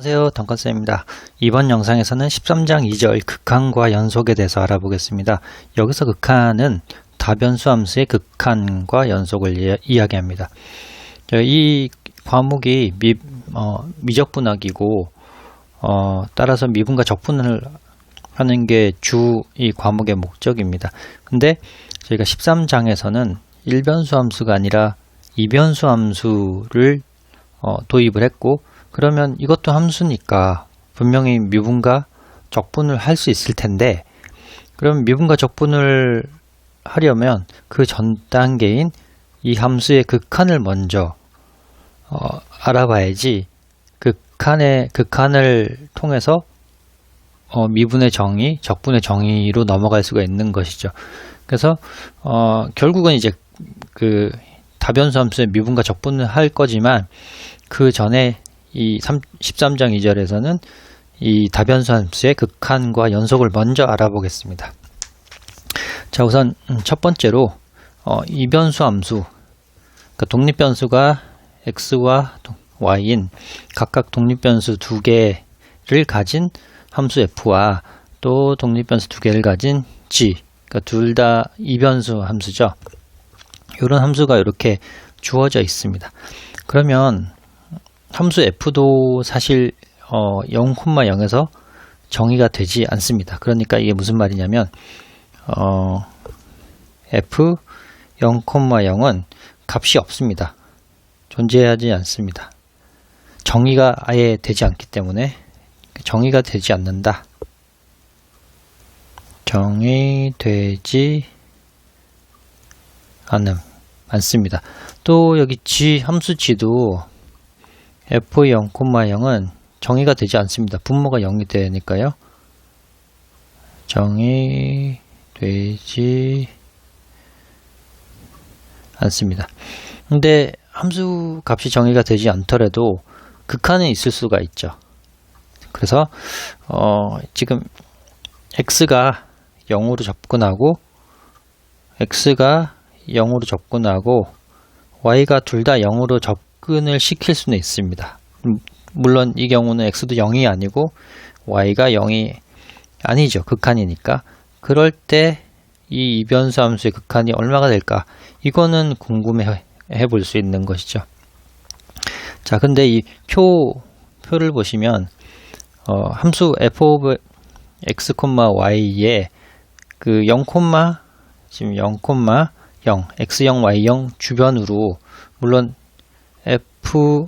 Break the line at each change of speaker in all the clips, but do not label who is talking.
안녕하세요 덩컨쌤입니다. 이번 영상에서는 13장 2절 극한과 연속에 대해서 알아보겠습니다. 여기서 극한은 다변수 함수의 극한과 연속을 이, 야기합니다 이 과목이 미, 어, 미적분학이고 어, 따라서 미분과 적분을 하는 게 주 이 과목의 목적입니다. 근데 저희가 13장에서는 1변수 함수가 아니라 2변수 함수를 어, 도입을 했고 그러면 이것도 함수니까 분명히 미분과 적분을 할 수 있을 텐데 그럼 미분과 적분을 하려면 그 전 단계인 이 함수의 극한을 먼저 어, 알아봐야지 극한의 극한을 통해서 어, 미분의 정의, 적분의 정의로 넘어갈 수가 있는 것이죠. 그래서 어, 결국은 이제 그 다변수 함수의 미분과 적분을 할 거지만 그 전에 이 3, 13장 2절에서는 이 다변수 함수의 극한과 연속을 먼저 알아보겠습니다. 자, 우선 음, 첫 번째로 어, 이변수 함수, 그러니까 독립변수가 x와 y인 각각 독립변수 두 개를 가진 함수 f와 또 독립변수 두 개를 가진 g, 그러니까 둘 다 이변수 함수죠. 이런 함수가 이렇게 주어져 있습니다. 그러면 함수 f도 사실 어, 0,0에서 정의가 되지 않습니다. 그러니까 이게 무슨 말이냐면 어, f 0,0은 값이 없습니다. 존재하지 않습니다. 정의가 아예 되지 않기 때문에 정의가 되지 않는다. 정의되지 않음 않습니다. 또 여기 g 함수 g도 f0,0은 정의가 되지 않습니다. 분모가 0이 되니까요. 정의 되지 않습니다. 근데 함수 값이 정의가 되지 않더라도 극한은 있을 수가 있죠. 그래서 어, 지금 x가 0으로 접근하고 x가 0으로 접근하고 y가 둘 다 0으로 접 근을 시킬 수는 있습니다. 음, 물론 이 경우는 x도 0이 아니고 y가 0이 아니죠. 극한이니까. 그럴 때 이 이변수 함수의 극한이 얼마가 될까? 이거는 궁금해 볼수 있는 것이죠. 자, 근데 이 표, 표를 보시면, 어, 함수 f of x, y에 그 0, 지금 0, 0, x0, y0 주변으로, 물론 f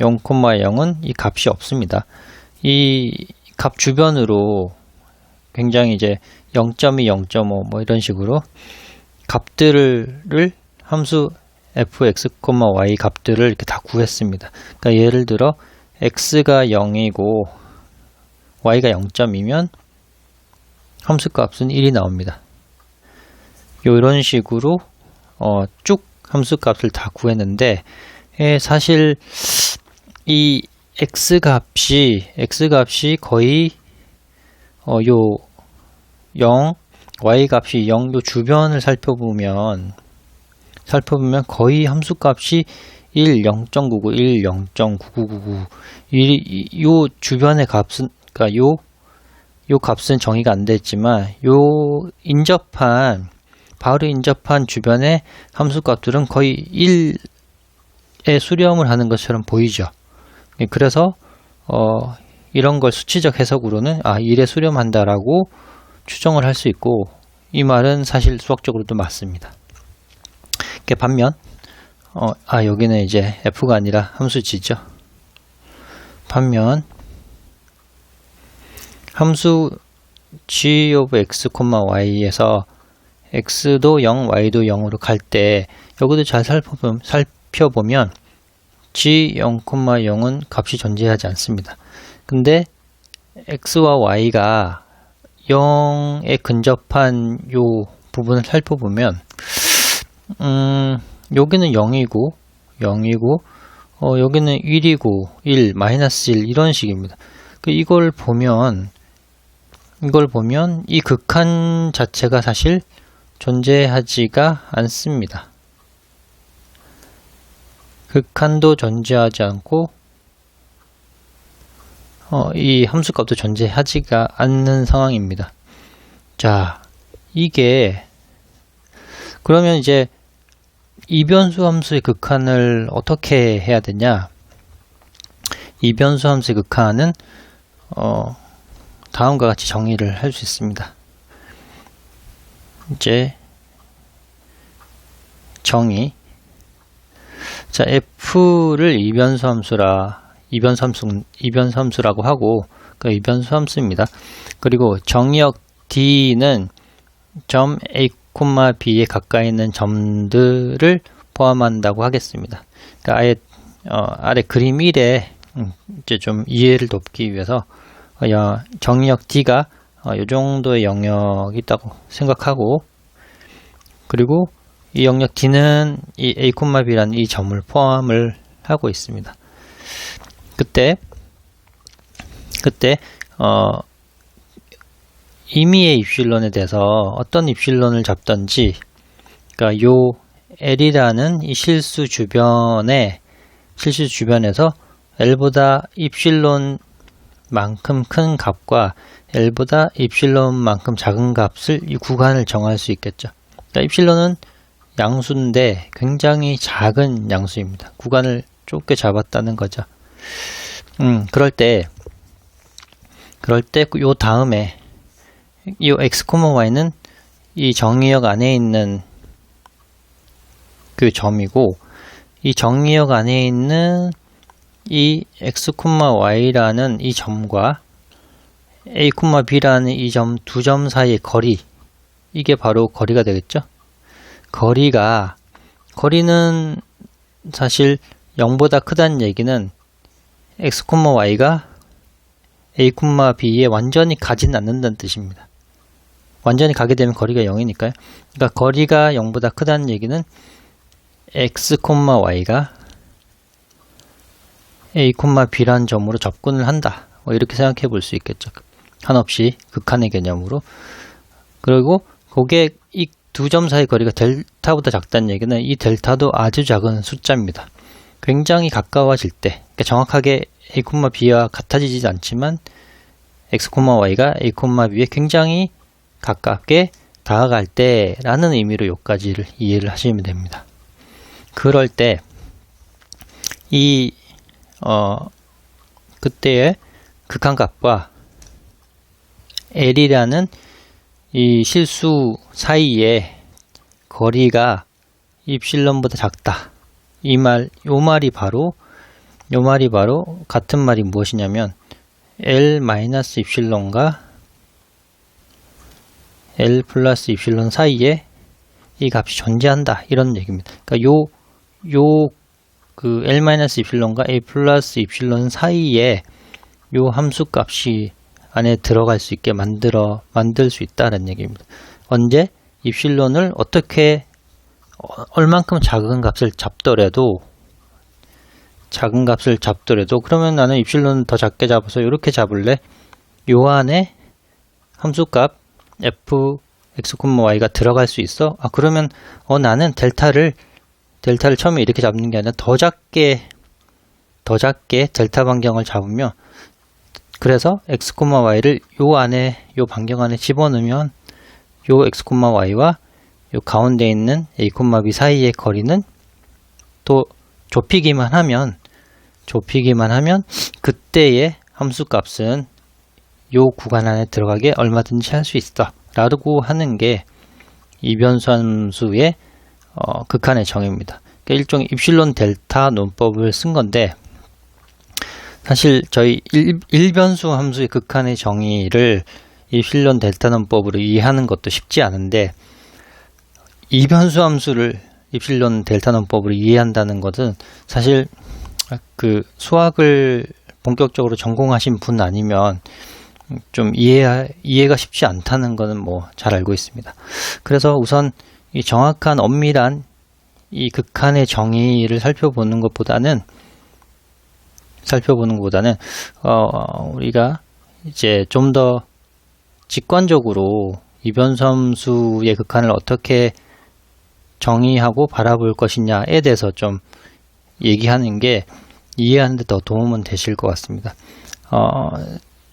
0,0은 이 값이 없습니다. 이 값 주변으로 굉장히 이제 0.2, 0.5뭐 이런 식으로 값들을 함수 fx, y 값들을 이렇게 다 구했습니다. 그러니까 예를 들어 x가 0이고 y가 0.2면 함수 값은 1이 나옵니다. 이런 식으로 어, 쭉 함수 값을 다 구했는데 예, 사실 이 x 값이 x 값이 거의 어, 요 0, y 값이 0, 요 주변을 살펴보면 살펴보면 거의 함수 값이 1, 0.99, 1, 0.9999 이, 요 주변의 값은 그러니까 요, 요 값은 정의가 안 됐지만 요 인접한 바로 인접한 주변의 함수 값들은 거의 1에 수렴을 하는 것처럼 보이죠. 예, 그래서 어, 이런 걸 수치적 해석으로는 아 1에 수렴한다라고 추정을 할 수 있고 이 말은 사실 수학적으로도 맞습니다. 반면 어, 아 여기는 이제 f가 아니라 함수 g죠. 반면 함수 g of x, y에서 x도 0, y도 0으로 갈 때 여기도 잘 살펴보면, 살펴보면 g 0,0은 값이 존재하지 않습니다. 근데 x와 y가 0에 근접한 요 부분을 살펴보면 음, 여기는 0이고 0이고 어, 여기는 1이고 1, 마이너스 1 이런 식입니다. 그 이걸 보면 이걸 보면 이 극한 자체가 사실 존재하지가 않습니다. 극한도 존재하지 않고 어, 이 함수값도 존재하지가 않는 상황입니다. 자, 이게 그러면 이제 이변수 함수의 극한을 어떻게 해야 되냐? 이변수 함수의 극한은 어, 다음과 같이 정의를 할 수 있습니다. 이제 정의 자 f를 이변수 함수라 이변수 함수 이변수 함수라고 하고 그 이변수 함수입니다. 그리고 정의역 d는 점 a, b에 가까이 있는 점들을 포함한다고 하겠습니다. 그러니까 아예 어, 아래 그림 1에 음, 이제 좀 이해를 돕기 위해서 어, 정의역 d가 어, 이 정도의 영역이 있다고 생각하고 그리고 이 영역 d는 이 a, b라는 이 점을 포함을 하고 있습니다. 그때 그때 어 임의의 입실론에 대해서 어떤 입실론을 잡던지 그러니까 요 L이라는 이 실수 주변에 실수 주변에서 L보다 입실론 만큼 큰 값과 L보다 입실론만큼 작은 값을 이 구간을 정할 수 있겠죠. 그러니까 입실론은 양수인데 굉장히 작은 양수입니다. 구간을 좁게 잡았다는 거죠. 음, 그럴 때, 그럴 때, 요 다음에, 이 x, y는 이 정의역 안에 있는 그 점이고, 이 정의역 안에 있는 이 x, y라는 이 점과 a, b라는 이 점두점 사이의 거리, 이게 바로 거리가 되겠죠? 거리가, 거리는 사실 0보다 크다는 얘기는 x, y가 a, b에 완전히 가진 않는다는 뜻입니다. 완전히 가게 되면 거리가 0이니까요. 그러니까 거리가 0보다 크다는 얘기는 x, y가 a, b라는 점으로 접근을 한다. 뭐 이렇게 생각해 볼 수 있겠죠. 한없이 극한의 개념으로. 그리고 그게 이두 점 사이 거리가 델타보다 작다는 얘기는 이 델타도 아주 작은 숫자입니다. 굉장히 가까워질 때, 그러니까 정확하게 a, b와 같아지지 않지만 x, y가 a, b에 굉장히 가깝게 다가갈 때라는 의미로 여기까지를 이해를 하시면 됩니다. 그럴 때 이 어, 그때의 극한값과 L이라는 이 실수 사이에 거리가 입실론보다 작다. 이 말, 요 말이 바로, 요 말이 바로 같은 말이 무엇이냐면 L 마이너스 입실론과 L 플러스 입실론 사이에 이 값이 존재한다. 이런 얘기입니다. 그러니까 요, 요, 그 L 마이너스 입실론과 A 플러스 입실론 사이에 요 함수 값이 안에 들어갈 수 있게 만들어, 만들 수 있다는 얘기입니다. 언제? 입실론을 어떻게 어, 얼만큼 작은 값을 잡더라도 작은 값을 잡더라도 그러면 나는 입실론 더 작게 잡아서 이렇게 잡을래 요 안에 함수값 f x, y가 들어갈 수 있어 아 그러면 어 나는 델타를 델타를 처음에 이렇게 잡는 게 아니라 더 작게 더 작게 델타 반경을 잡으면 그래서 x, y를 요 안에 요 반경 안에 집어넣으면 요 x, y와 이 가운데 있는 A, B 사이의 거리는 또 좁히기만 하면 좁히기만 하면 그때의 함수 값은 요 구간 안에 들어가게 얼마든지 할 수 있어 라고 하는 게 이 변수 함수의 어, 극한의 정의입니다. 그러니까 일종의 입실론 델타 논법을 쓴 건데 사실 저희 일, 변수 함수의 극한의 정의를 입실론 델타 논법으로 이해하는 것도 쉽지 않은데 이변수 함수를 입실론 델타 논법으로 이해한다는 것은 사실 그 수학을 본격적으로 전공하신 분 아니면 좀 이해 이해가 쉽지 않다는 것은 뭐 잘 알고 있습니다. 그래서 우선 이 정확한 엄밀한 이 극한의 정의를 살펴보는 것보다는 살펴보는 것보다는 어 우리가 이제 좀 더 직관적으로 이변수 함수의 극한을 어떻게 정의하고 바라볼 것이냐에 대해서 좀 얘기하는 게 이해하는 데 더 도움은 되실 것 같습니다. 어,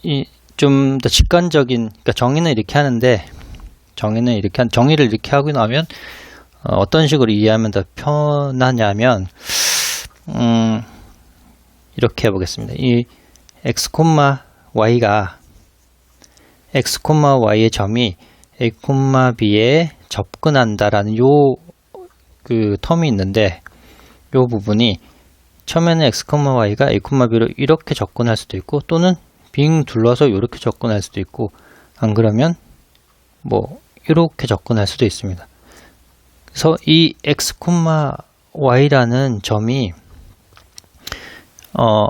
이 좀 더 직관적인 그러니까 정의는 이렇게 하는데 정의는 이렇게 한 정의를 이렇게 하고 나면 어, 어떤 식으로 이해하면 더 편하냐면 음, 이렇게 해보겠습니다. 이 x, y가 x, y의 점이 a, b에 접근한다라는 요 그 텀이 있는데 요 부분이 처음에는 x, y가 a, b로 이렇게 접근할 수도 있고 또는 빙 둘러서 이렇게 접근할 수도 있고 안 그러면 뭐 이렇게 접근할 수도 있습니다. 그래서 이 x, y라는 점이 어,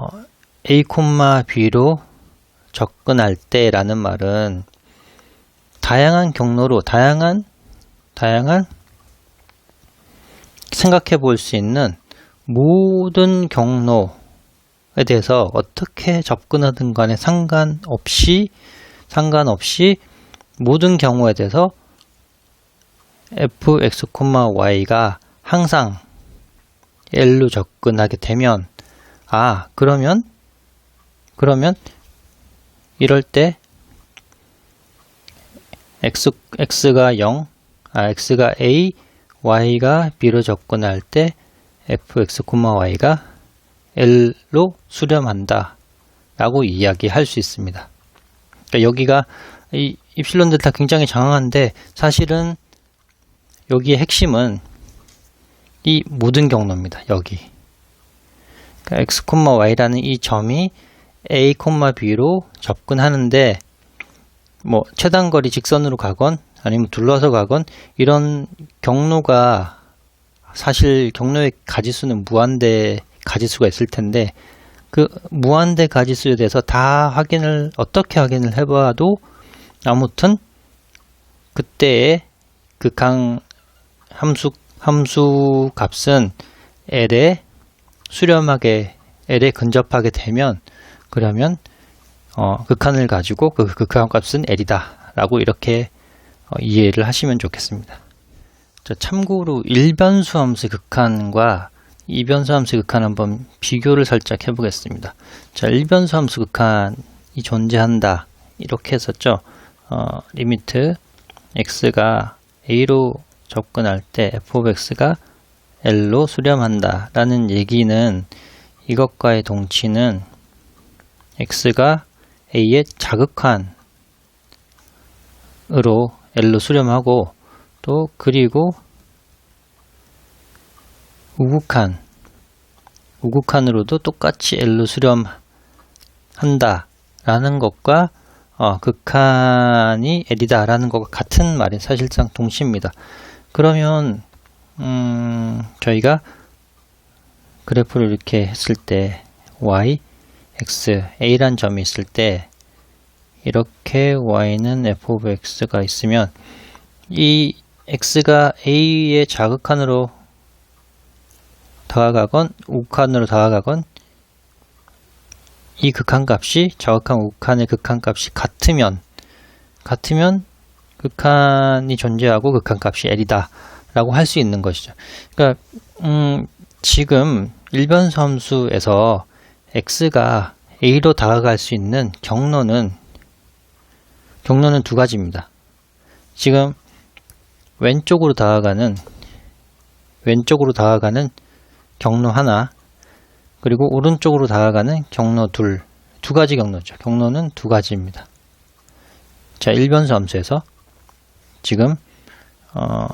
a, b로 접근할 때라는 말은 다양한 경로로 다양한 다양한 생각해 볼 수 있는 모든 경로에 대해서 어떻게 접근하든 간에 상관없이 상관없이 모든 경우에 대해서 f, x, y가 항상 L로 접근하게 되면 아 그러면 그러면 이럴 때 x, x가 0, 아, x가 a, y가 b로 접근할 때 f, x, y가 l로 수렴한다 라고 이야기할 수 있습니다. 그러니까 여기가 이 입실론 델타 굉장히 장황한데 사실은 여기의 핵심은 이 모든 경로입니다. 여기. 그러니까 x, y라는 이 점이 a, b로 접근하는데 뭐 최단거리 직선으로 가건 아니면 둘러서 가건 이런 경로가 사실 경로의 가지수는 무한대 가지수가 있을 텐데 그 무한대 가지수에 대해서 다 확인을 어떻게 확인을 해봐도 아무튼 그때의 그강 함수 함수 값은 L에 수렴하게 L에 근접하게 되면 그러면 어, 극한을 가지고 그 극한 값은 L이다 라고 이렇게 어, 이해를 하시면 좋겠습니다. 자, 참고로 일변수 함수의 극한과 이변수 함수의 극한 한번 비교를 살짝 해보겠습니다. 자, 일변수 함수 극한이 존재한다 이렇게 했었죠. 어, 리미트 x가 a로 접근할 때 f of x가 l로 수렴한다 라는 얘기는 이것과의 동치는 x가 a의 자극한 으로 l로 수렴하고 또 그리고 우극한 우극한으로도 똑같이 l로 수렴한다 라는 것과 어, 극한이 L이다 라는 것과 같은 말이 사실상 동시입니다. 그러면 음, 저희가 그래프를 이렇게 했을 때 y, x, a란 점이 있을 때 이렇게 y는 f of x가 있으면 이 x가 a의 자극한으로 다가가건 우극한으로 다가가건 이 극한값이 저극한 우극한의 극한값이 같으면 같으면 극한이 존재하고 극한 값이 L이다 라고 할 수 있는 것이죠. 그러니까 음, 지금 일변수 함수에서 x가 a로 다가갈 수 있는 경로는 경로는 두 가지입니다. 지금 왼쪽으로 다가가는 왼쪽으로 다가가는 경로 하나 그리고 오른쪽으로 다가가는 경로 둘, 두 가지 경로죠. 경로는 두 가지입니다. 자, 일변수 함수에서 지금 어,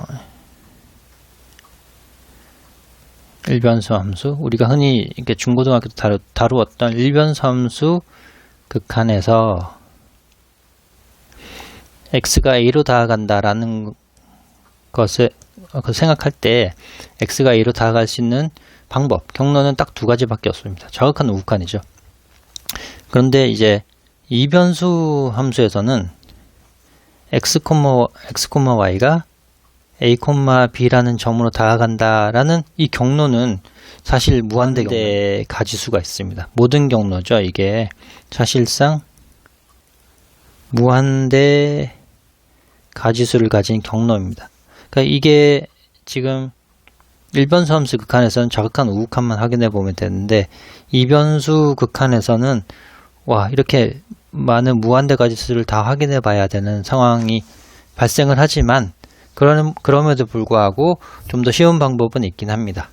일변수 함수 우리가 흔히 이렇게 중고등학교 때 다루, 다루 었던 일변수 함수 극한에서 x가 a로 다가간다라는 것을 생각할 때 x가 a로 다가갈 수 있는 방법, 경로는 딱 두 가지밖에 없습니다. 정확한 우극한이죠. 그런데 이제 이변수 함수에서는 x, x, y가 a, b라는 점으로 다가간다라는 이 경로는 사실 무한대 가지수가 있습니다. 모든 경로죠. 이게 사실상 무한대 가지수를 가진 경로입니다. 그러니까 이게 지금 1변수 함수 극한에서는 자극한 우극한만 확인해 보면 되는데 이변수 극한에서는 와, 이렇게 많은 무한대 가지수를 다 확인해 봐야 되는 상황이 발생을 하지만, 그러는, 그럼에도 불구하고 좀 더 쉬운 방법은 있긴 합니다.